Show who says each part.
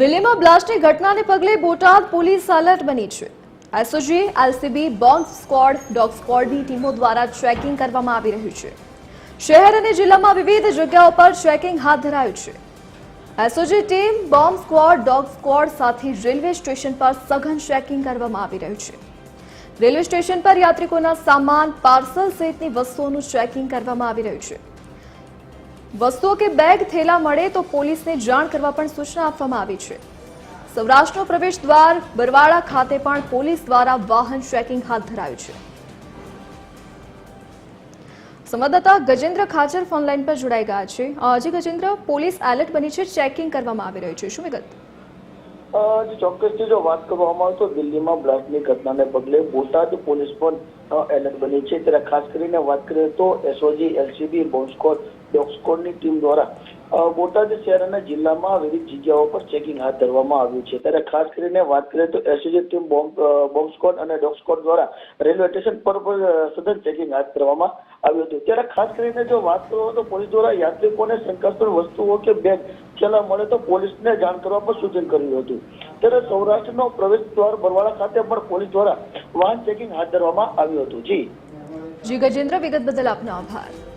Speaker 1: દિલ્હીમાં બ્લાસ્ટની ઘટનાને પગલે બોટાદ પોલીસ એલર્ટ બની છે. SOG LCB bomb squad dog સ્ક્વોડની ટીમો દ્વારા ચેકિંગ કરવામાં આવી રહ્યું છે. શહેર અને જિલ્લામાં વિવિધ જગ્યાઓ પર ચેકિંગ હાથ ધરાયું છે. SOG team bomb squad dog squad સાથે રેલવે સ્ટેશન પર સઘન ચેકિંગ કરવામાં આવી રહ્યું છે. રેલવે સ્ટેશન પર યાત્રિકોના સામાન, પાર્સલ સહિતની વસ્તુઓનું ચેકિંગ કરવામાં આવી રહ્યું છે. વસ્તુઓ કે બેગ થેલા મળે તો પોલીસને જાણ કરવા પણ સૂચના આપવામાં આવી છે. સૌરાષ્ટ્રનો પ્રવેશ દ્વાર બરવાડા ખાતે પણ પોલીસ દ્વારા વાહન ચેકિંગ હાથ ધરાયું છે. સંવાદદાતા ગજેન્દ્ર ખાચર ફોનલાઈન પર જોડાઈ ગયા છે. અ, જી ગજેન્દ્ર પોલીસ એલર્ટ બની છે ચેકિંગ કરવામાં આવી રહ્યું છે. શું વિગત?
Speaker 2: ચોક્કસથી જો વાત કરવામાં આવે તો દિલ્હીમાં બ્લાસ્ટની ઘટનાને પગલે બોટાદ પોલીસ પણ એલર્ટ બની છે. ત્યારે ખાસ કરીને વાત કરીએ તો એસઓજી, એલસીબી બોમ્બસ્કોડ ડોગસ્કોડની ટીમ દ્વારા બોટાદ શહેર અને જિલ્લામાં વિવિધ જગ્યાઓ પર ચેકિંગ હાથ ધરવામાં આવ્યું છે. ત્યારે ખાસ કરીને વાત કરીએ તો એસઓજી ટીમ બોમ્બ બોમ્બસ્કોડ અને ડોગસ્કોડ દ્વારા રેલવે સ્ટેશન પર સઘન ચેકિંગ હાથ ધરવામાં આવ્યું હતું. ત્યારે ખાસ કરીને જો વાત કરો તો પોલીસ દ્વારા યાત્રિકોને શંકાસ્પદ વસ્તુઓ કે બેગ છેલ્લા મળે તો પોલીસને જાણ કરવા પણ સૂચન કર્યું હતું. ત્યારે સૌરાષ્ટ્રનો પ્રવેશ દ્વાર બરવાળા ખાતે પણ પોલીસ દ્વારા વાહન ચેકિંગ હાથ ધરવામાં આવ્યું હતું. જી.
Speaker 1: જી, ગજેન્દ્ર, વિગત બદલ આપનો આભાર.